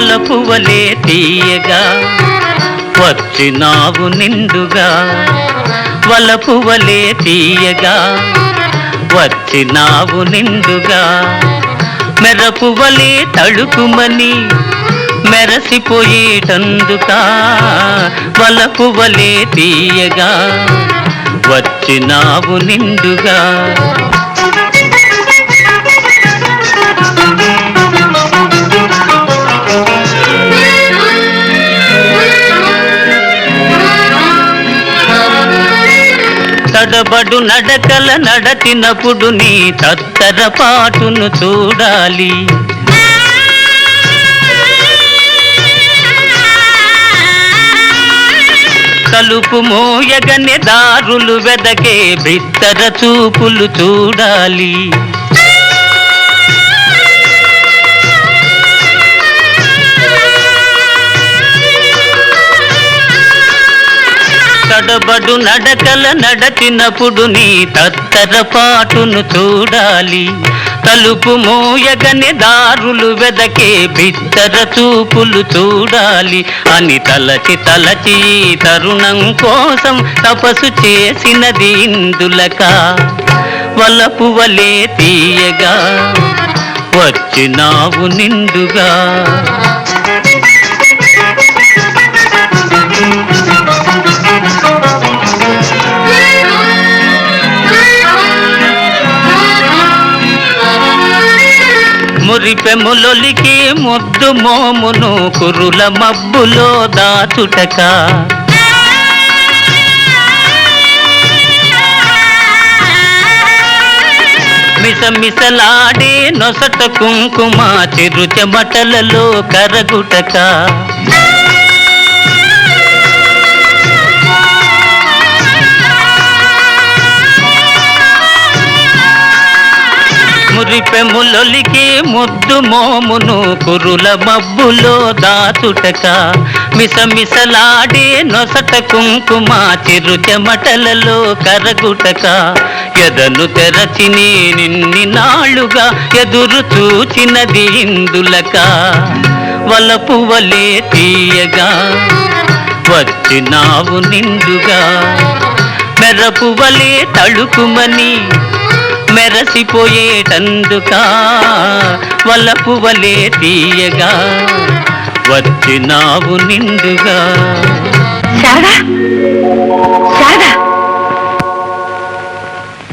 వలపువలే తీయగా వచ్చినావు నిండుగా. వలపువలే తీయగా వచ్చినావు నిండుగా. మెరపువలే తడుకుమని మెరసిపోయేటందుకా. వలపువలే తీయగా వచ్చినావు నిండుగా. తడబడు నడకల నడతినప్పుడు నీ తత్తర పాటును చూడాలి. తలుపు మోయగనే దారులు వెదకే బిత్తర చూపులు చూడాలి. తడబడు నడకల నడచినప్పుడు నీ తత్తర పాటును చూడాలి. తలుపు మూయగనే దారులు వెదకే బిత్తర చూపులు చూడాలి. అని తలచి తలచి తరుణం కోసం తపసు చేసినది ఇందులక. వలపు వలే తీయగా వచ్చినావు నిండుగా. మురిపెములొలికి ముద్దు మోమును కురుల మబ్బులో దాచుటక. మిసమిసలాడే నొసట కుంకుమ చిరు చెమటలలో కరగుటక. మురిపెములొలికి ముద్దు మోమును కురుల మబ్బులో దాచుటక. మిసమిసలాడే నొసట కుంకుమ చిరు చెమటలలో కరగుటక. ఎదను తెరచి నిన్ని నాళ్ళుగా ఎదురు చూచినది ఇందులక. వలపు వలే తీయగా వచ్చినావు నిండుగా. మెరపు వలే తడుకుమని మెరసిపోయేటందుకా? వలపు వలే తీయగా వచ్చినావు నిండుగా. శారదా! శారదా!